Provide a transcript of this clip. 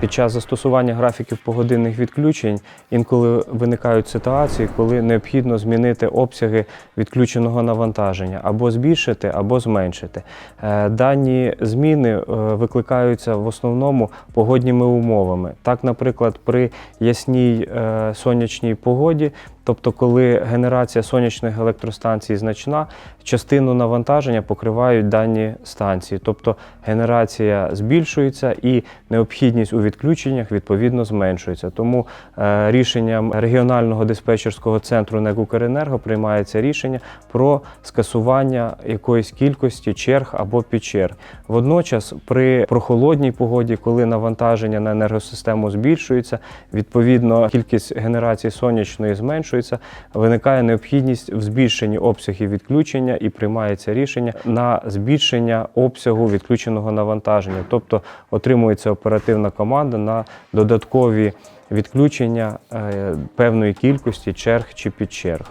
Під час застосування графіків погодинних відключень інколи виникають ситуації, коли необхідно змінити обсяги відключеного навантаження або збільшити, або зменшити. Е, Дані зміни е, викликаються в основному погодніми умовами. Так, наприклад, при ясній е, сонячній погоді, тобто коли генерація сонячних електростанцій значна, частину навантаження покривають дані станції, тобто генерація збільшується і необхідність у відключеннях відповідно зменшується. Тому е, рішенням регіонального диспетчерського центру НЕК «Укренерго» приймається рішення про скасування якоїсь кількості черг або підчерг. Водночас, при прохолодній погоді, коли навантаження на енергосистему збільшується, відповідно кількість генерації сонячної зменшується, виникає необхідність в збільшенні обсягів відключення і приймається рішення на збільшення обсягу відключеного навантаження, тобто отримується оперативна команда на додаткові відключення е, певної кількості черг чи підчерг.